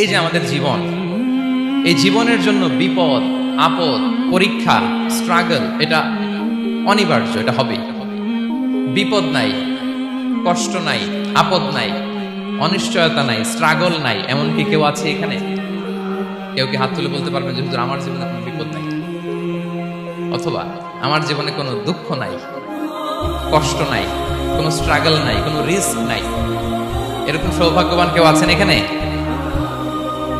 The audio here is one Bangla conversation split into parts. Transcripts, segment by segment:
এই যে আমাদের জীবন, এই জীবনের জন্য বিপদ, আপদ, পরীক্ষা স্ট্রাগল এটা অনিবার্য, এটা হবেই বিপদ নাই, কষ্ট নাই, আপদ নাই, অনিশ্চয়তা নাই স্ট্রাগল নাই, এমনকি কেউ আছে এখানে? কেউ কি হাত তুলে বলতে পারবেন যে, হুজুর, আমার জীবনে কোনো বিপদ নাই? অথবা, আমার জীবনে কোনো দুঃখ নাই, কষ্ট নাই, কোনো স্ট্রাগল নাই, কোনো রিস্ক নাই? এরকম সৌভাগ্যবান কেউ আছেন এখানে?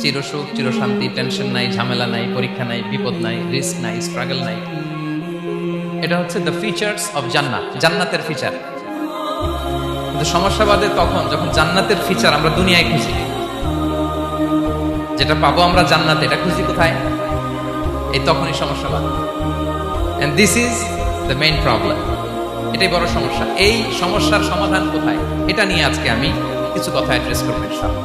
চির সুখ চির শান্তি টেনশন নাই, ঝামেলা নাই, পরীক্ষা নাই, বিপদ নাই, রিস্ক নাই, স্ট্রাগল নাই। এটা হচ্ছে দ্য ফিচার্স অফ জান্নাত, জান্নাতের ফিচার কিন্তু সমস্যা বাদে তখন যখন জান্নাতের ফিচার আমরা দুনিয়ায় খুঁজি, যেটা পাবো আমরা জান্নাতে, এটা খুঁজি কোথায়? এই তখনই সমস্যা বাদ। And this is the main problem এটাই বড় সমস্যা। এই সমস্যার সমাধান কোথায়? এটা নিয়ে আজকে আমি কিছু কথা অ্যাড্রেস করব, ইনশাআল্লাহ।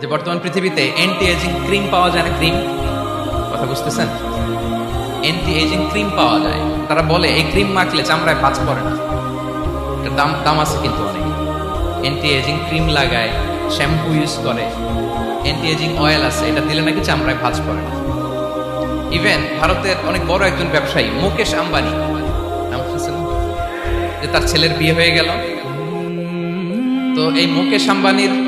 যে বর্তমান পৃথিবীতে এন্টি এজিং ক্রিম পাওয়া যায় না ক্রিম কথা বুঝতেছেন? এন্টি এজিং ক্রিম পাওয়া যায়। তারা বলে, এই ক্রিম মাখলে চামড়ায় পাঁচ পড়ে না। এটার দাম দাম আছে কিন্তু অনেক। এন্টি এজিং ক্রিম লাগায় শ্যাম্পু ইউজ করে। এন্টি এজিং অয়েল আছে, এটা দিলে নাকি চামড়ায় ভাঁজ পড়ে না। ইভেন ভারতের অনেক বড় একজন ব্যবসায়ী, মুকেশ আম্বানি, নাম যে তার ছেলের বিয়ে হয়ে গেল। তো এই মুকেশ আম্বানির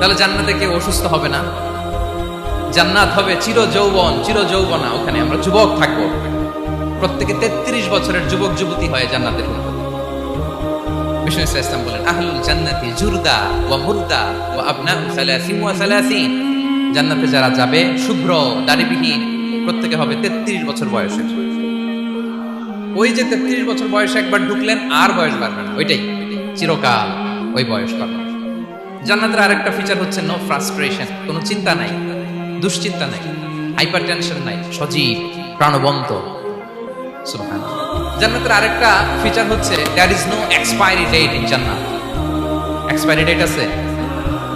তাহলে জান্নাতে কেউ অসুস্থ হবে না। জান্নাত হবে চির যৌবন চির যৌবনা ওখানে আমরা যুবক থাকব। প্রত্যেকে তেত্রিশ বছরের যুবক, যুবতী হয়ে জান্নাতে ঢুকবো। বিষ্ণু ইসা ইসলাম বলেন জান্নাতি জুরদা ওয়া মুরদা ওয়া সালাসিন ওয়া সালাসিন। জান্নাতে যারা যাবে, শুভ্র, দাড়িবিহীন, প্রত্যেকে হবে তেত্রিশ বছর বয়সের। ওই যে তেত্রিশ বছর বয়সে একবার ঢুকলেন, আর বয়স বাড়বে না। ওইটাই। চিরকাল ওই বয়স পাবে। জান্নাতের আরেকটা ফিচার হচ্ছে নো ফ্রাস্ট্রেশন কোনো চিন্তা নাই, দুশ্চিন্তা নাই হাইপার টেনশন নাই, সজীব, প্রাণবন্ত। জান্নাতের আরেকটা ফিচার হচ্ছে there is no expiry date in জান্নাত। এক্সপায়ারি ডেট আছে।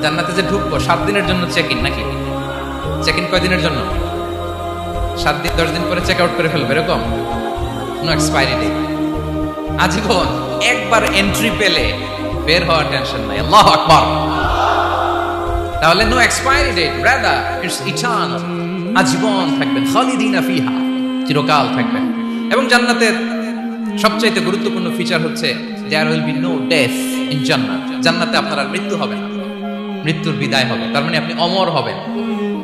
জান্নাতে যে ঢুকবো, সাত দিনের জন্য চেক ইন নাকি? চেক ইন কয়দিনের জন্য? সাত দিন, দশ দিন পরে চেক আউট করে ফেলবে, এরকম? নো এক্সপায়ারি ডেট আজীবন একবার এন্ট্রি পেলে বের হওয়ার টেনশন নাই। আল্লাহ আকবার। তাহলে no expiry date rather it's eternal আজীবন থাকবেন খালিদিনা ফিহা, চিরকাল থাকবেন এবং জান্নাতের সবচাইতে গুরুত্বপূর্ণ ফিচার হচ্ছে there will be no death in জান্নাত। জান্নাতে আপনার আর মৃত্যু হবে না। মৃত্যুর বিদায় হবে। তার মানে আপনি অমর হবেন।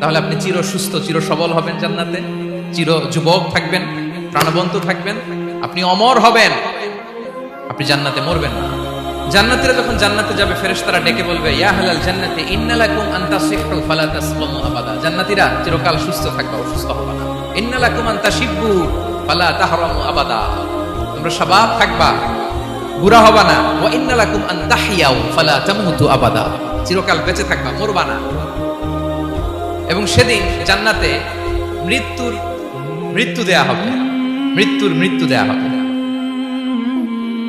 তাহলে আপনি চির সুস্থ, চির সবল হবেন জান্নাতে। চির যুবক থাকবেন, প্রাণবন্ত থাকবেন। আপনি অমর হবেন। আপনি জান্নাতে মরবেন না। জান্নাতীরা যখন জান্নাতে যাবে, ফেরেশতারা ডেকে বলবে, ইয়া হালাল জান্নাতি ইন্নালাকুম আন তাসিহু, ফালা আবাদা। চিরকাল সুস্থ অসুস্থ না। ইন্নালাকুম আন তাশিব্বু ফালা তাহরামু আবাদা। তোমরা থাকবা, বুড়া হবা না। ইন্নালাকুম ফালা তামুতু আবাদা। চিরকাল বেঁচে থাকবা, মরবা না। এবং সেদিন জান্নাতে মৃত্যুর মৃত্যু দেয়া হবে। মৃত্যুর মৃত্যু দেয়া হবে।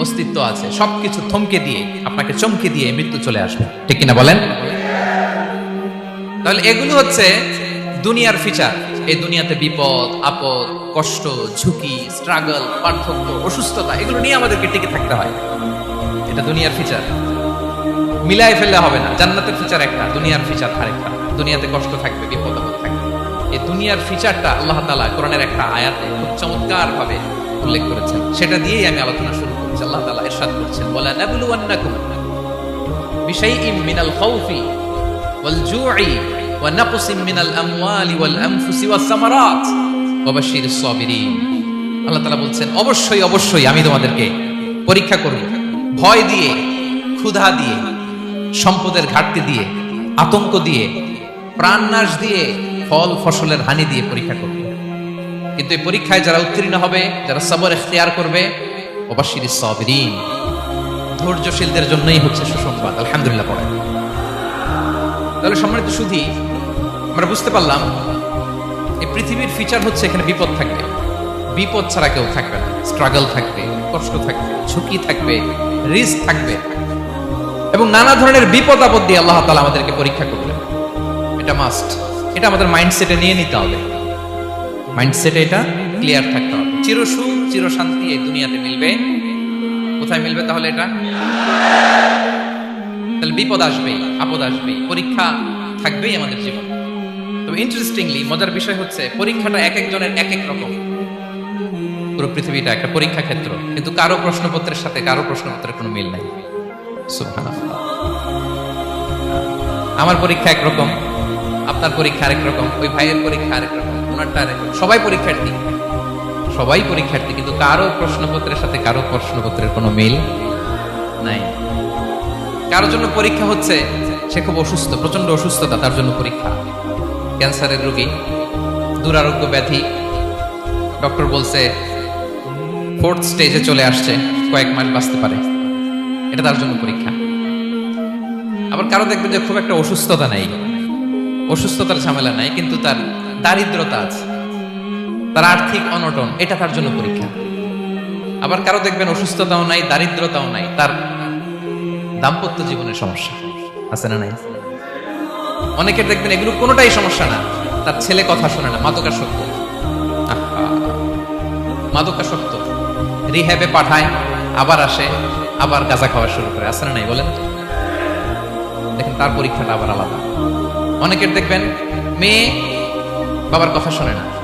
অস্তিত্ব আছে, সবকিছু থমকে দিয়ে, আপনাকে চমকে দিয়ে মৃত্যু চলে আসবে। ঠিক কিনা বলেন? তাহলে এগুলো হচ্ছে দুনিয়ার ফিচার এই দুনিয়াতে বিপদ, আপদ, কষ্ট, ঝুঁকি স্ট্রাগল পার্থক্য, অসুস্থতা, এগুলো নিয়ে আমাদেরকে টিকে থাকতে হয়। এটা দুনিয়ার ফিচার মিলাই ফেললে হবে না। জান্নাতের ফিচার একটা, দুনিয়ার ফিচার আরেকটা। দুনিয়াতে কষ্ট থাকবে, বিপদ আপদ থাকবে। এই দুনিয়ার ফিচারটা আল্লাহ তালা কোরআনের একটা আয়াতে খুব চমৎকার ভাবে উল্লেখ করেছেন। সেটা দিয়েই আমি আলোচনা শুরু আল্লাহ তাআলা ইরশাদ করছেন। বিশাইইম মিনাল ওয়াল ওয়া মিনাল আমওয়ালি ওয়াল আনফুসি ওয়াস সামারাত ওয়া সাবিরিন। আল্লাহ বলছেন, অবশ্যই অবশ্যই আমি তোমাদেরকে পরীক্ষা করব। ভয় দিয়ে, ক্ষুধা দিয়ে, সম্পদের ঘাটতি দিয়ে, আতঙ্ক দিয়ে, প্রাণনাশ দিয়ে, ফল, ফসলের হানি দিয়ে পরীক্ষা করবে। কিন্তু এই পরীক্ষায় যারা উত্তীর্ণ হবে, যারা সবর এখতিয়ার করবে অবাশির সবরিন। ধৈর্যশীলদের জন্যই হচ্ছে সুসংবাদ। আলহামদুলিল্লাহ পড়ে তাহলে সম্মানিত সুধি, আমরা বুঝতে পারলাম, এই পৃথিবীর ফিচার হচ্ছে এখানে বিপদ থাকবে। বিপদ ছাড়া কেউ থাকবে না। স্ট্রাগল থাকবে, কষ্ট থাকবে, ঝুঁকি থাকবে রিস্ক থাকবে। এবং নানা ধরনের বিপদ আপদ দিয়ে আল্লাহ তালা আমাদেরকে পরীক্ষা করবেন এটা মাস্ট এটা আমাদের মাইন্ডসেটে নিয়ে নিতে হবে। মাইন্ডসেটে এটা ক্লিয়ার থাকতে হবে। চিরসুখ চিরশান্তি এই দুনিয়াতে মিলবে। কোথায় মিলবে তাহলে এটা? তাহলে বিপদ আসবেই আপদ আসবেই পরীক্ষা থাকবেই আমাদের জীবন। তবে ইন্টারেস্টিংলি মজার বিষয় হচ্ছে, পরীক্ষাটা এক একজনের এক এক রকম। পুরো পৃথিবীটা একটা পরীক্ষা ক্ষেত্র, কিন্তু কারও প্রশ্নপত্রের সাথে কারও প্রশ্নপত্রের কোনো মিল নাই। আমার পরীক্ষা একরকম আপনার পরীক্ষা আরেক রকম, ওই ভাইয়ের পরীক্ষা আরেক রকম, ওনারটা আরেক রকম। সবাই পরীক্ষার্থী। সবাই পরীক্ষার্থী, কিন্তু কারও প্রশ্নপত্রের সাথে কারও প্রশ্নপত্রের কোনো মিল নাই। কারোর জন্য পরীক্ষা হচ্ছে, সে খুব অসুস্থ প্রচণ্ড অসুস্থতা, তার জন্য পরীক্ষা। ক্যান্সারের রোগী, দুরারোগ্য ব্যাধি, ডক্টর বলছে ফোর্থ স্টেজে চলে আসছে, কয়েক মাস বাঁচতে পারে। এটা তার জন্য পরীক্ষা। আবার কারও দেখবেন যে খুব একটা অসুস্থতা নেই। অসুস্থতার ঝামেলা নাই, কিন্তু তার দারিদ্রতা আছে। তার আর্থিক অনটন, এটা তার জন্য পরীক্ষা। আবার কারও দেখবেন অসুস্থতাও নাই, দারিদ্রতাও নাই, তার দাম্পত্য জীবনের সমস্যা। আছে না নাই? অনেকের দেখবেন এগুলো কোনোটাই সমস্যা না। তার ছেলে কথা শোনে না, মাদকাসক্ত। মাদকাসক্ত। রিহ্যাবে পাঠায়, আবার আসে, আবার গাঁজা খাওয়া শুরু করে। আছে না নাই বলেন? দেখেন তার পরীক্ষাটা আবার আলাদা। অনেকের দেখবেন মেয়ে বাবার কথা শোনে না।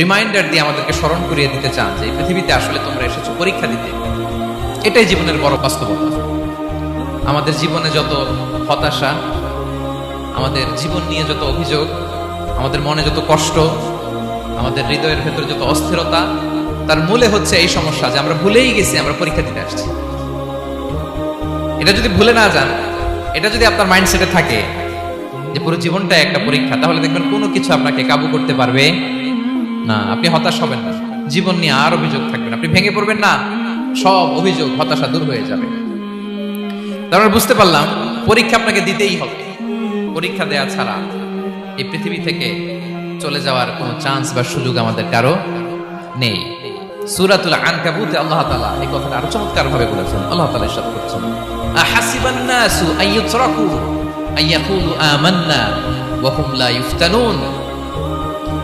রিমাইন্ডার দিয়ে আমাদেরকে স্মরণ করিয়ে দিতে চান যে পৃথিবীতে আসলে তোমরা এসেছ পরীক্ষা দিতে। এটাই জীবনের বড় বাস্তবতা। আমাদের জীবনে যত হতাশা, আমাদের জীবন নিয়ে যত অভিযোগ, আমাদের মনে যত কষ্ট, আমাদের হৃদয়ের ভেতরে যত অস্থিরতা, তার মূলে হচ্ছে এই সমস্যা যে আমরা ভুলেই গেছি, আমরা পরীক্ষা দিতে আসছি। এটা যদি ভুলে না যান, এটা যদি আপনার মাইন্ডসেটে থাকে যে পুরো জীবনটা একটা পরীক্ষা, তাহলে দেখবেন কোনো কিছু আপনাকে কাবু করতে পারবে। না, আপনি হতাশ হবেন না। জীবন নিয়ে আর অভিযোগ থাকবেন আপনি ভেঙে পড়বেন না। সব অভিযোগ, হতাশা দূর হয়ে যাবে। তারপর বুঝতে পারলাম, পরীক্ষা আপনাকে দিতেই হবে। পরীক্ষা দেয়া ছাড়া এই পৃথিবী থেকে চলে যাওয়ার কোনো চান্স বা সুযোগ আমাদের কারও নেই। সুরাতুল আনকাবুতে আল্লাহ তাআলা এই কথাটা আরও চমৎকার ভাবে বলেছেন। আল্লাহ তাআলা ইরশাদ করছেন। আহাসিবান নাসু আইয়ুতরাকু আইয়াকুলু আমান্না, ওয়া হুম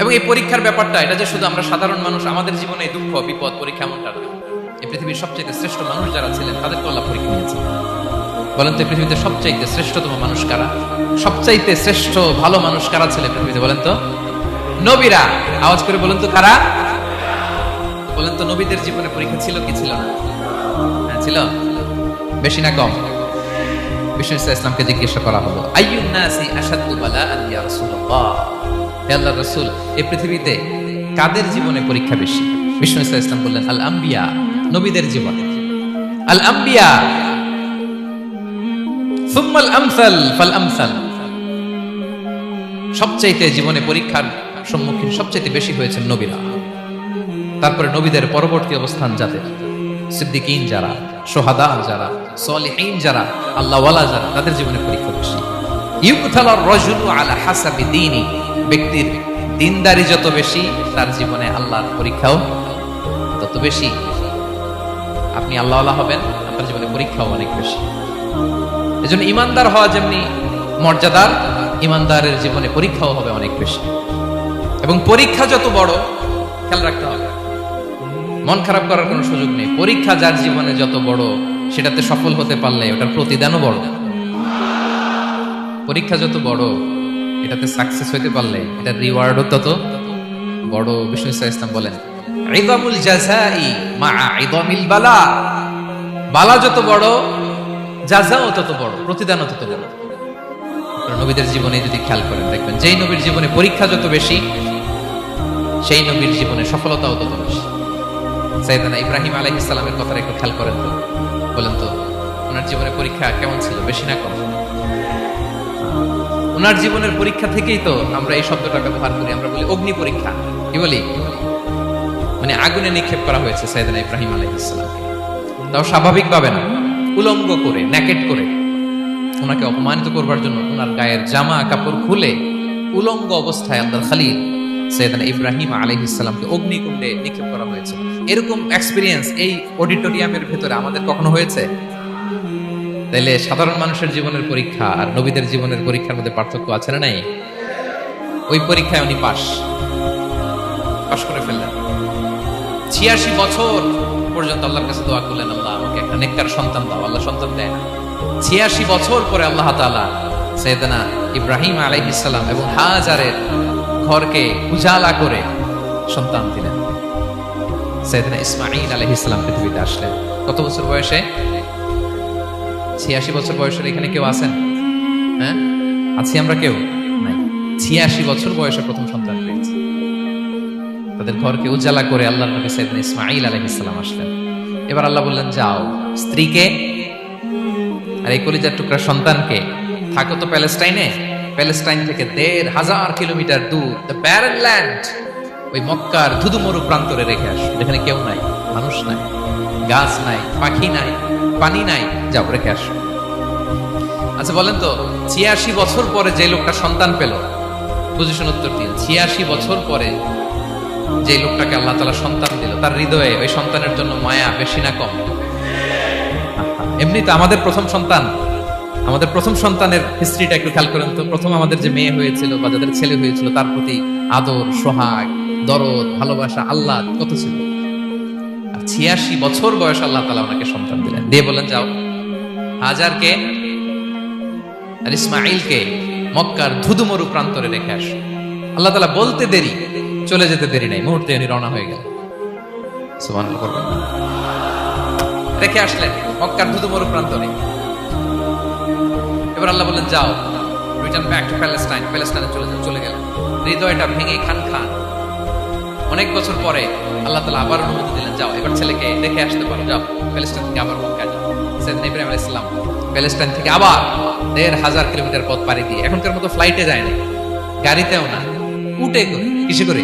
এবং এই পরীক্ষার ব্যাপারটা, এটা যে শুধু আমরা সাধারণ মানুষ, আমাদের জীবনে দুঃখ, বিপদ, পরীক্ষা এমনটা নয়। এই পৃথিবীর সবচেয়ে শ্রেষ্ঠ মানুষ যারা ছিলেন, তাদেরকে আল্লাহ পরীক্ষা নিয়েছে বলেন তো পৃথিবীতে সবচাইতে শ্রেষ্ঠতম মানুষ কারা? সবচাইতে শ্রেষ্ঠ, ভালো মানুষ কারা ছিলেন পৃথিবীতে, বলেন তো? নবীরা। আওয়াজ করে বলেন তো, কারা? বলেন তো, নবীদের জীবনে পরীক্ষা ছিল কি ছিল না? হ্যাঁ ছিল। বেশি না কম। বিষ্ণু ইসলামকে জিজ্ঞাসা করা হলো, আইয়ুন নাসি আশাদ্দু বালাআন ইয়া রাসূলুল্লাহ? হে আল্লাহর রাসূল এই পৃথিবীতে কাদের জীবনে পরীক্ষা বেশি? বিষ্ণু ইসা ইসলাম বললেন, আল আম্বিয়া, নবীদের জীবনে। আল আম্বিয়া, সুম্মাল আমসাল, ফাল আমসাল। সবচাইতে জীবনে পরীক্ষার সম্মুখীন সবচাইতে বেশি হয়েছেন নবীরা। তারপরে নবীদের পরবর্তী অবস্থান যাদের? সিদ্দিকিন যারা, সোহাদা যারা, সলিহীন যারা, আল্লাহওয়ালা যারা, তাদের জীবনে পরীক্ষা বেশি। ইউকথালার রজুলু আলা হাসাবি দীনি ব্যক্তির দিনদারি যত বেশি, তার জীবনে আল্লাহর পরীক্ষাও তত বেশি। আপনি আল্লাহওয়ালা হবেন, আপনার জীবনে পরীক্ষাও অনেক বেশি। এজন্য ইমানদার হওয়া যেমনি মর্যাদার, ইমানদারের জীবনে পরীক্ষাও হবে অনেক বেশি। এবং পরীক্ষা যত বড়, খেয়াল রাখতে হবে। মন খারাপ করার কোনো সুযোগ নেই। পরীক্ষা যার জীবনে যত বড়, সেটাতে সফল হতে পারলে ওটার প্রতিদানও বড়। পরীক্ষা যত বড় এটাতে সাকসেস হতে পারলে এটার রিওয়ার্ডও তত বড় বিষ্ণু ইসা ইসলাম বলেন, ইদামুল জাযাই মা ইদামিল বালা। বালা যত বড় জাযাও তত বড়, প্রতিদানও তত বড়। নবীদের জীবনে যদি খেয়াল করেন, দেখবেন যেই নবীর জীবনে পরীক্ষা যত বেশি, সেই নবীর জীবনে সফলতাও তত বেশি। সাইদানা ইব্রাহিম আলাইহ ইসলামের কথাটা একটু খেয়াল করেন তো। বলেন তো, ওনার জীবনে পরীক্ষা কেমন ছিল, বেশি না কম? ওনার জীবনের পরীক্ষা থেকেই তো আমরা এই শব্দটা ব্যবহার করি, আমরা বলি অগ্নি পরীক্ষা। কি বলি? মানে আগুনে নিক্ষেপ করা হয়েছে সাইদানা ইব্রাহিম আলাইহ ইসলামকে তাও স্বাভাবিকভাবে না। উলঙ্গ করে ন্যাকেট করে। ওনাকে অপমানিত করবার জন্য ওনার গায়ের জামা, কাপড় খুলে উলঙ্গ অবস্থায় আল্লাহ খালিল সৈয়দানা ইব্রাহিম আলাইহিস ইসলামকে অগ্নিকুণ্ডে নিক্ষেপ করা হয়েছে। এরকম এক্সপিরিয়েন্স এই অডিটোরিয়ামের ভেতরে আমাদের কখনো হয়েছে? তাইলে সাধারণ মানুষের জীবনের পরীক্ষা আর নবীদের জীবনের পরীক্ষার মধ্যে পার্থক্য আছে না নাই? ওই পরীক্ষায় উনি পাশ। পাশ করে ফেললেন। ছিয়াশি বছর পর্যন্ত আল্লাহর কাছে দোয়া করলেন, আল্লাহ, আমাকে একটা নেককার সন্তান দাও, আল্লাহ সন্তান দেয় না। ছিয়াশি বছর পরে আল্লাহ তাআলা সৈয়দনা ইব্রাহিম আলাইহিসসালাম এবং হাজারের ঘরকে উজালা করে সন্তান দিলেন। সৈয়দনা ইসমাইল আলাইহিসসালাম পৃথিবীতে আসলেন। কত বছর বয়সে? ছিয়াশি বছর বয়সের এখানে কেউ আছেন? হ্যাঁ? আছি আমরা কেউ? ছিয়াশি বছর বয়সে প্রথম সন্তান পেয়েছি। তাদের ঘরকে উজালা করে আল্লাহ নবী সাইদিন ইসমাইল আলহিসাল্লাম আসলেন। এবার আল্লাহ বললেন, যাও, স্ত্রীকে আর এই কলিজার টুকরা সন্তানকে থাকো তো প্যালেস্টাইনে। প্যালেস্টাইন থেকে দেড় হাজার কিলোমিটার দূর, দ্য ব্যারেন ল্যান্ড, ওই মক্কার ধুধুমরু প্রান্তরে রেখে আসো। যেখানে কেউ নাই। মানুষ নাই, গাছ নাই, পাখি নাই, পানি নাই। যাও, রেখে আসো। আচ্ছা বলেন তো, ছিয়াশি বছর পরে যে লোকটা সন্তান পেল পজিশন উত্তর দিন ছিয়াশি বছর পরে যে লোকটাকে আল্লাহ তালা সন্তান দিল, তার হৃদয়ে ওই সন্তানের জন্য মায়া বেশি না কম? এমনি তো আমাদের প্রথম সন্তান, আমাদের প্রথম সন্তানের হিস্ট্রিটা একটু খেয়াল করেন তো, প্রথম আমাদের যে মেয়ে হয়েছিল বা যাদের ছেলে হয়েছিল, তার প্রতি আদর, সোহাগ, দরদ, ভালোবাসা আল্লাহ কত ছিল? ছিয়াশি বছর বয়স আল্লাহ তালা ওনাকে সন্তান দিলেন। দিয়ে বলেন যাও। হাজারকে আর ইসমাইলকে মক্কার ধুধুমরু প্রান্তরে রেখে আস। আল্লাহ তালা বলতে দেরি, চলে যেতে দেরি নাই। মুহূর্তে উনি রওনা হয়ে গেল। রেখে আসলেন মক্কার ধুধুমরু প্রান্তরে। এবার আল্লাহ বললেন, যাও। রিটার্ন ব্যাক টু প্যালেস্টাইন প্যালেস্টাইনে চলে চলে গেলেন। হৃদয়টা ভেঙে খান খান অনেক বছর পরে আল্লাহ তালা আবার অনুমতি দিলেন, যাও, এবার ছেলেকে দেখে আসতে পারো, যাও প্যালেস্টাইন থেকে আবার মক্কায় যাও সৈয়দনা ইব্রাহিম আলাইহিস সালাম প্যালেস্টাইন থেকে আবার দেড় হাজার কিলোমিটার পথ পাড়ি দিয়ে, এখনকার মতো ফ্লাইটে যায় না গাড়িতেও না, উঠে করে কিসে করে?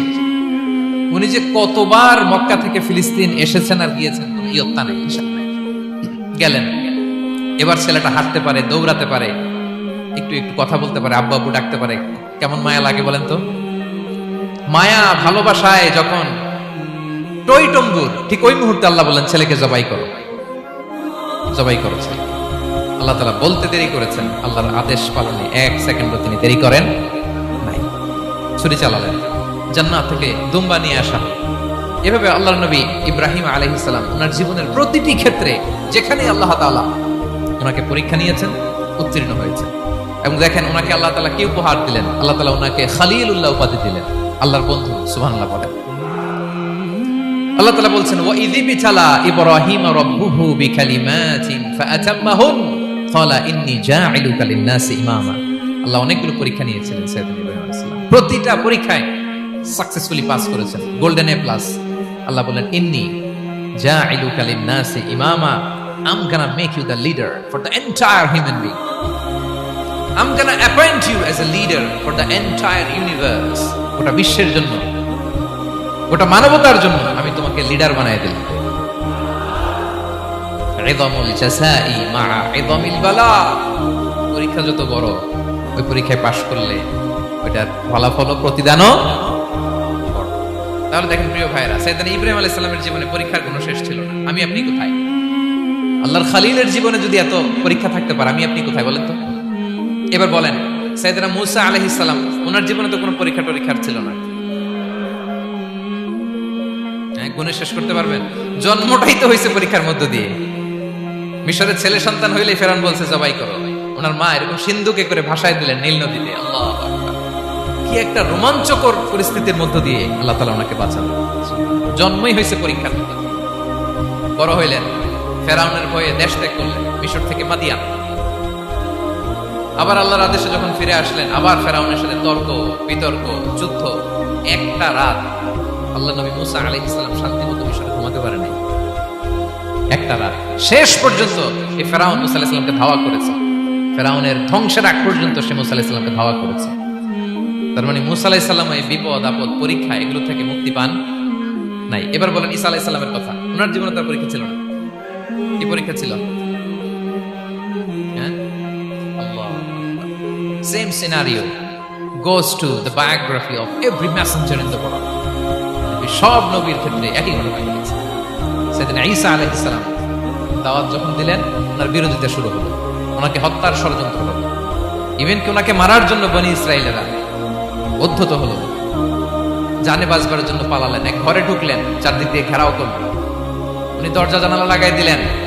উনি যে কতবার মক্কা থেকে ফিলিস্তিন এসেছেন আর গিয়েছেন, কোনো ইয়ত্তা নেই। গেলেন। এবার ছেলেটা হাঁটতে পারে, দৌড়াতে পারে, একটু একটু কথা বলতে পারে, আব্বু আব্বু ডাকতে পারে, কেমন মায়া লাগে বলেন তো? মায়া ভালোবাসায় যখন টই টঙ্গুর ঠিক ওই মুহূর্তে আল্লাহ বলেন, ছেলেকে জবাই করো। জবাই করো ছেলে। আল্লাহ তালা বলতে দেরি করেছেন। আল্লাহর আদেশ পালনে এক সেকেন্ডও তিনি দেরি করেন নাই। ছুরি চালালেন। জান্নাত থেকে দুম্বা নিয়ে আসা। এভাবে আল্লাহর নবী ইব্রাহিম আলহিসাল্লাম ওনার জীবনের প্রতিটি ক্ষেত্রে যেখানে আল্লাহ তাআলা ওনাকে পরীক্ষা নিয়েছেন, উত্তীর্ণ হয়েছে এবং দেখেন ওনাকে আল্লাহ তাআলা কি উপহার দিলেন? আল্লাহ তালা ওনাকে খালিল উল্লাহ উপাধি দিলেন। আল্লাহর বন্ধু, সুবহানাল্লাহ বলেন আল্লাহ তাআলা বলছেন ওয়া ইযি বিতালা ইব্রাহিম রাব্বুহু বিকালিমাতিন ফাআতাম্মাহুন ক্বালা, ইন্নী জা'iলুকা লিন-নাসি ইমামা আল্লাহ অনেকগুলো পরীক্ষা নিয়েছিলেন সাইয়েদনা ইব্রাহিম আলাইহিস প্রতিটা পরীক্ষায় সাকসেসফুলি পাস করেছেন গোল্ডেন এ প্লাস আল্লাহ বলেন ইন্নী জা'iলুকা লিন-নাসি ইমামা I'm gonna make you the leader for the entire human being. I'm gonna appoint you as a leader for the entire universe. গোটা বিশ্বের জন্য, গোটা মানবতার জন্য আমি তোমাকে লিডার বানাই দিলাম পরীক্ষা যত বড়, ওই পরীক্ষায় পাশ করলে ওইটার ফলাফল বড়। তাহলে দেখেন প্রিয় ভাইরা সাইদান ইব্রাহিম আলাইহিস সালামের জীবনে পরীক্ষার কোনো শেষ ছিল না। আমি আপনি কোথায়? আল্লাহর খালিলের জীবনে যদি এত পরীক্ষা থাকতে পারে, আমি আপনি কোথায় বলেন তো? এবার বলেন সাইদানা মুসা আলাইহিস সালাম, ওনার জীবনে তো কোনো পরীক্ষা টরীক্ষার ছিল না। হ্যাঁ শেষ করতে পারবেন। জন্মটাই তো হয়েছে পরীক্ষার মধ্য দিয়ে। মিশরের ছেলে সন্তান হইলে ফেরান বলছে, জবাই করো। ওনার মা এরকম সিন্ধুকে করে ভাষায় দিলেন নীল নদীতে। আল্লাহ কি একটা রোমাঞ্চকর পরিস্থিতির মধ্য দিয়ে আল্লাহ তালা ওনাকে বাঁচালেন। জন্মই হয়েছে পরীক্ষার মধ্য। বড় হইলেন, ফেরাউনের ভয়ে দেশ ত্যাগ করলেন, মিশর থেকে মাদিয়ান। আবার আল্লাহর আদেশে যখন ফিরে আসলেন, আবার ফেরাউনের সাথে তর্ক, বিতর্ক, যুদ্ধ, একটা রাত আল্লাহ নবী মুসা আলী ইসলাম শান্তি মতো মিশরে ঘুমাতে পারে নাই। একটা রাত। শেষ পর্যন্ত এই ফেরাউন মুসা আলাহিসাল্লামকে ধাওয়া করেছে। ফেরাউনের ধ্বংসের আগ পর্যন্ত সে মুসা আলাহিসাল্লামকে ধাওয়া করেছে। তার মানে মুসা আলাহিসাল্লাম এই বিপদ, আপদ, পরীক্ষা এগুলো থেকে মুক্তি পান নাই। এবার বলেন ঈসা আলাহিসাল্লামের কথা। ওনার জীবনে তার পরীক্ষা ছিল না। কি পরীক্ষা ছিল? Same scenario goes to the biography of every messenger in the world. সব নবীর ক্ষেত্রে একই ঘটনা ঘটেছে। সেদিন ঈসা আলাইহিস সালাম দাওয়াত যখন দিলেন, ওনার বিরোধিতা শুরু হলো। ওনাকে হত্যার ষড়যন্ত্র হলো। ইভেন কি ওনাকে মারার জন্য বনি ইসরায়েলেরা উদ্ধত হলো। জানে বাজবার জন্য পালালেন, এক ঘরে ঢুকলেন, চারদিক দিয়ে ঘেরাও করলেন। উনি দরজা জানালা লাগাই দিলেন।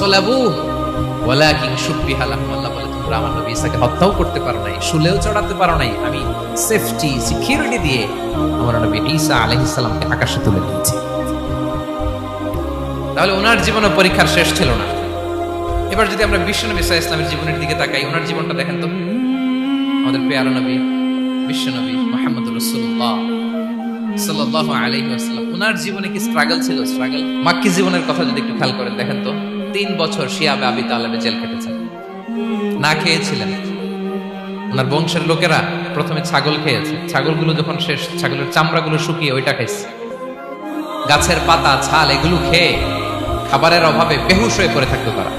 সলাবু। ওয়ালাকিন আল্লাহ বলে, তোমরা আমার নবী ঈসাকে হত্যাও করতে পারো নাই, শুলেও চড়াতে পারো নাই। আমি সেফটি সিকিউরিটি দিয়ে আমার নবী ঈসা আলাইহিস সালামকে আকাশে তুলে দিয়েছি। তাহলে ওনার জীবনে পরীক্ষার শেষ ছিল না। এবার যদি আমরা বিশ্বনবী সাল্লাল্লাহু ইসলামের জীবনের দিকে তাকাই, ওনার জীবনটা দেখেন তো। আমাদের পেয়ারা নবী বিশ্বনবী মোহাম্মদ রসুল্লাহ ওনার জীবনে কি স্ট্রাগল ছিল? স্ট্রাগল মাক্কি জীবনের কথা যদি একটু খেয়াল করেন, দেখেন তো, তিন বছর শিয়াবে আবি জেল না খেয়েছিলেন। ওনার বংশের লোকেরা প্রথমে ছাগল খেয়েছে। ছাগলগুলো যখন শেষ, ছাগলের চামড়াগুলো শুকিয়ে ওইটা খাইছে। গাছের পাতা, ছাল, এগুলো খেয়ে খাবারের অভাবে বেহুশ হয়ে পড়ে থাকতো তারা।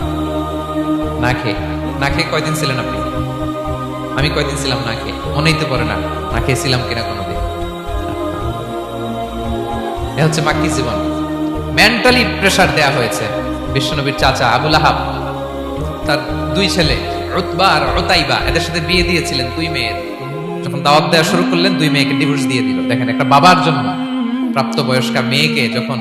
না খেয়ে না খেয়ে কয়দিন ছিলেন আপনি? আমি কয়দিন ছিলাম না খেয়ে? মনেই তো পড়ে না না খেয়েছিলাম কিনা কোনোদিন এ হচ্ছে মাক্কি জীবন। মেন্টালি প্রেসার দেয়া হয়েছে বিশ্বনবীর চাচা আবুল আহাব। তার দুই ছেলে, উতবা আর উতাইবা, এদের সাথে বিয়ে দিয়েছিলেন দুই মেয়ের। যখন দাওয়াত দেওয়া শুরু করলেন, দুই মেয়েকে ডিভোর্স দিয়ে দিল। দেখেন, একটা বাবার জন্য প্রাপ্তবয়স্কা মেয়েকে যখন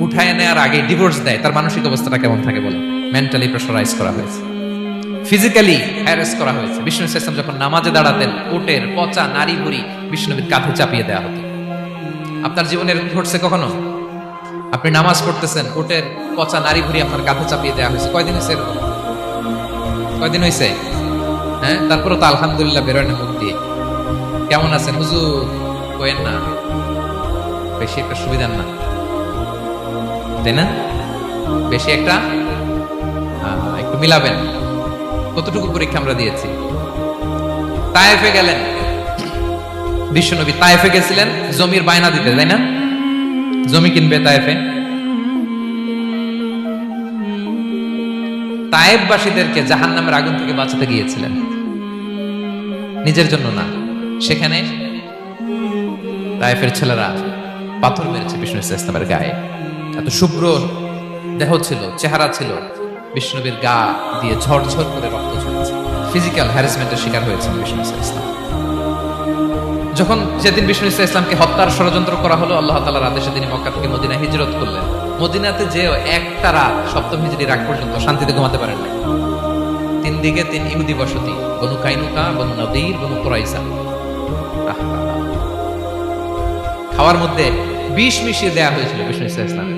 উঠায় নেওয়ার আগে ডিভোর্স দেয়, তার মানসিক অবস্থাটা কেমন থাকে বলে মেন্টালি প্রেশারাইজ করা হয়েছে। ফিজিক্যালি হ্যারেস করা হয়েছে। বিষ্ণু ইসলাম যখন নামাজে দাঁড়াতেন ওটের পচা নারী বুড়ি বিষ্ণুবীর কাঁধে চাপিয়ে দেওয়া হতো। আপনার জীবনে এরকম ঘটছে কখনো? আপনি নামাজ পড়তেছেন ওটের পচা নারী ভুড়ি আপনার কাঁধে চাপিয়ে দেওয়া হয়েছে। কয়দিন হয়েছে এরকম? কয়দিন হয়েছে? হ্যাঁ তারপরে তো আলহামদুলিল্লাহ বেরোয় না মুখ দিয়ে। কেমন আছেন? হুজুর কোয়েন না। বেশি একটা সুবিধার না। তাই না? বেশি একটা? একটু মিলাবেন। কতটুকু পরীক্ষা আমরা দিয়েছি? তায়েফে গেলেন। বিশ্বনবী তায়েফে গেছিলেন, জমির বায়না দিতে, তাই না? জমি কিনবে তায়েফে তায়েববাসীদেরকে জাহান নামের আগুন থেকে বাঁচাতে গিয়েছিলেন। নিজের জন্য না, সেখানে তায়েফের ছেলেরা পাথর মেরেছে বিষ্ণু ইসলামের গায়ে। এত শুভ্র দেহ ছিল, চেহারা ছিল বিষ্ণুবীর গা দিয়ে ঝরঝর করে রক্ত ঝরছে। ফিজিক্যাল হ্যারাসমেন্টের শিকার হয়েছেন বিষ্ণু ইসলাম। যখন যেদিন বিষ্ণু ইসা ইসলামকে হত্যার ষড়যন্ত্র করা হলো, আল্লাহ তালার আদেশে তিনি মক্কা থেকে মদিনা হিজরত করলেন। মদিনাতে যে একটা রাত সপ্তম হিজরি রাগ পর্যন্ত শান্তিতে ঘুমাতে পারেন না তিন দিকে তিন ইহুদি বসতি, বনু কাইনুকা, বনু নদীর, বনু কোরাইসা খাওয়ার মধ্যে বিষ মিশিয়ে দেয়া হয়েছিল বিষ্ণু ইসা ইসলাম।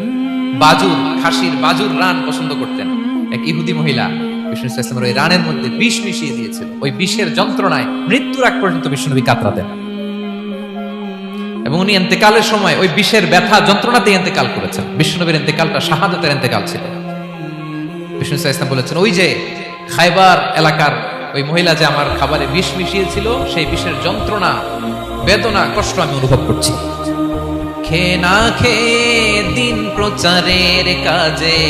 বাজুর, খাসির, বাজুর রান পছন্দ করতেন। এক ইহুদি মহিলা বিষ্ণু ইসা ইসলামের ওই রানের মধ্যে বিষ মিশিয়ে দিয়েছিল। ওই বিষের যন্ত্রণায় মৃত্যুর আগ পর্যন্ত বিষ্ণুনবী কাতরাতেন। এবং উনি এন্তেকালের সময় ওই বিষের ব্যথা যন্ত্রণাতে এন্তেকাল করেছেন। বিষ্ণুনবীর এন্তেকালটা শাহাদাতের এন্তেকাল ছিল। বিষ্ণু ইসা ইসলাম বলেছেন, ওই যে খাইবার এলাকার ওই মহিলা যে আমার খাবারে বিষ মিশিয়েছিল, সেই বিষের যন্ত্রণা, বেদনা, কষ্ট আমি অনুভব করছি। খেয়ে না খেয়ে দিন প্রচারের কাজে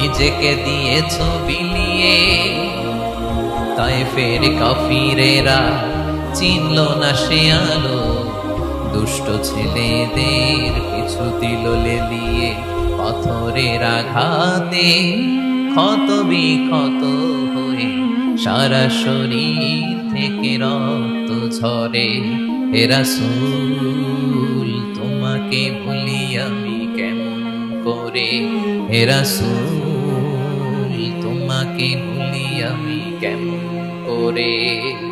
নিজেকে দিয়েছ বিলিয়ে তাই ফের কাফিরেরা চিনল না সে আলো। দুষ্ট ছেলেদের কিছু দিল লেলিয়ে পাথরের আঘাতে ক্ষত বিক্ষত হয়ে সারা শরীর থেকে রক্ত ঝরে। হেরাসুল তোমাকে ভুলি আমি কেমন করে? হেরাসুল তোমাকে ভুলি আমি কেমন করে?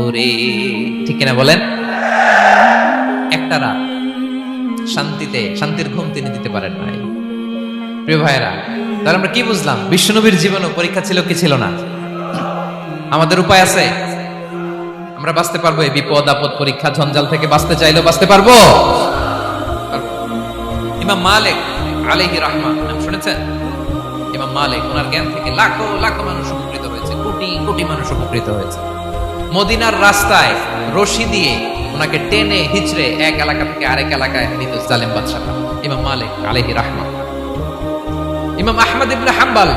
করে ঠিক কিনা বলেন? একটা রাত শান্তিতে, শান্তির ঘুম তিনি দিতে পারেন নাই। প্রিয় ভাইরা তাহলে আমরা কি বুঝলাম? বিশ্বনবীর জীবনও পরীক্ষা ছিল কি ছিল না? আমাদের উপায় আছে? আমরা বাঁচতে পারব, এই বিপদ আপদ পরীক্ষা ঝঞ্ঝাল থেকে বাঁচতে চাইলেও বাঁচতে পারব। ইমাম মালিক আলাইহি রাহমান নাম শুনেছেন? ইমাম মালিক, ওনার জ্ঞান থেকে লাখো লাখো মানুষ উপকৃত হয়েছে, কোটি কোটি মানুষ উপকৃত হয়েছে। মদিনার রাস্তায় রশি দিয়ে ওনাকে টেনে হিচড়ে এক এলাকা থেকে আরেক এলাকায় নিত জালেম বাদশাহ ইমাম মালিক আলাইহি রাহমান ইমাম আহমদ ইবনে হাম্বাল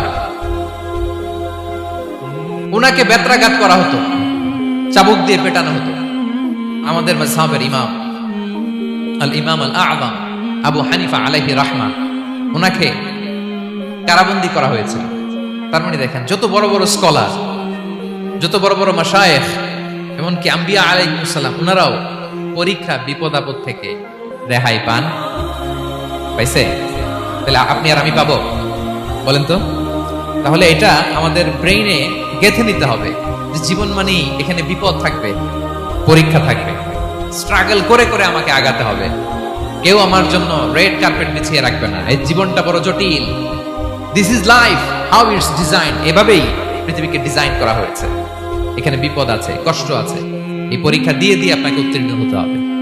ওনাকে বেত্রাঘাত করা হতো, চাবুক দিয়ে পেটানো হতো। আমাদের মাযহাবের ইমাম, আল ইমাম আল আযম আবু হানিফা আলাইহি রাহমান ওনাকে কারাবন্দি করা হয়েছিল। তার মানে দেখেন, যত বড় বড় স্কলার, যত বড় বড় মাশায়েখ এমনকি আম্বিয়া আলাইহিস সালাম ওনারাও পরীক্ষা বিপদ আপদ থেকে রেহাই পান। পাইছে? তাহলে আপনি আর আমি পাবো? বলেন তো। তাহলে এটা আমাদের ব্রেইনে গেথে নিতে হবে যে জীবন মানেই এখানে বিপদ থাকবে, পরীক্ষা থাকবে। স্ট্রাগল করে করে আমাকে আগাতে হবে। কেউ আমার জন্য রেড কার্পেট বিছিয়ে রাখবে না। এই জীবনটা বড় জটিল। This is life how it's design এভাবেই পৃথিবীকে ডিজাইন করা হয়েছে। এখানে বিপদ আছে কষ্ট আছে। এই পরীক্ষা দিয়ে দিয়ে আপনাকে উত্তীর্ণ হতে হবে।